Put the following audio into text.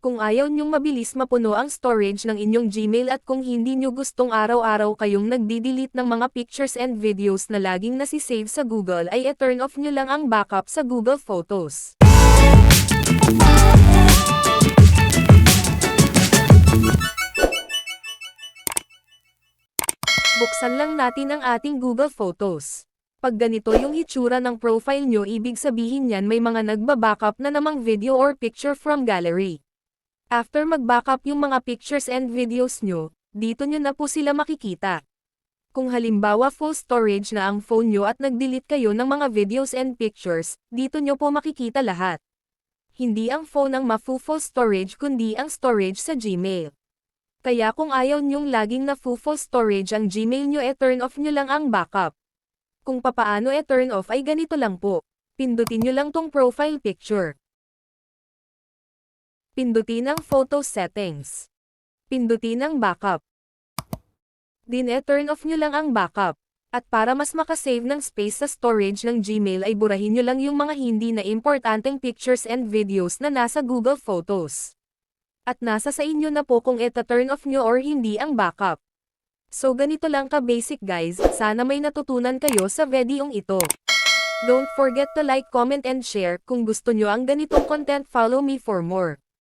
Kung ayaw nyong mabilis mapuno ang storage ng inyong Gmail at kung hindi nyo gustong araw-araw kayong nagdi-delete ng mga pictures and videos na laging nasisave sa Google ay e-turn off nyo lang ang backup sa Google Photos. Buksan lang natin ang ating Google Photos. Pag ganito yung itsura ng profile nyo ibig sabihin yan may mga nagba-backup na namang video or picture from gallery. After mag-backup yung mga pictures and videos nyo, dito nyo na po sila makikita. Kung halimbawa full storage na ang phone nyo at nag-delete kayo ng mga videos and pictures, dito nyo po makikita lahat. Hindi ang phone ang ma-full storage kundi ang storage sa Gmail. Kaya kung ayaw nyong laging na full storage ang Gmail nyo e turn off nyo lang ang backup. Kung papaano e turn off ay ganito lang po. Pindutin nyo lang tong profile picture. Pindutin ang photo settings. Pindutin ang backup. Din e turn off nyo lang ang backup. At para mas makasave ng space sa storage ng Gmail ay burahin nyo lang yung mga hindi na importanteng pictures and videos na nasa Google Photos. At nasa sa inyo na po kung ita turn off nyo or hindi ang backup. So ganito lang ka basic guys, sana may natutunan kayo sa videong ito. Don't forget to like, comment and share, kung gusto nyo ang ganitong content follow me for more.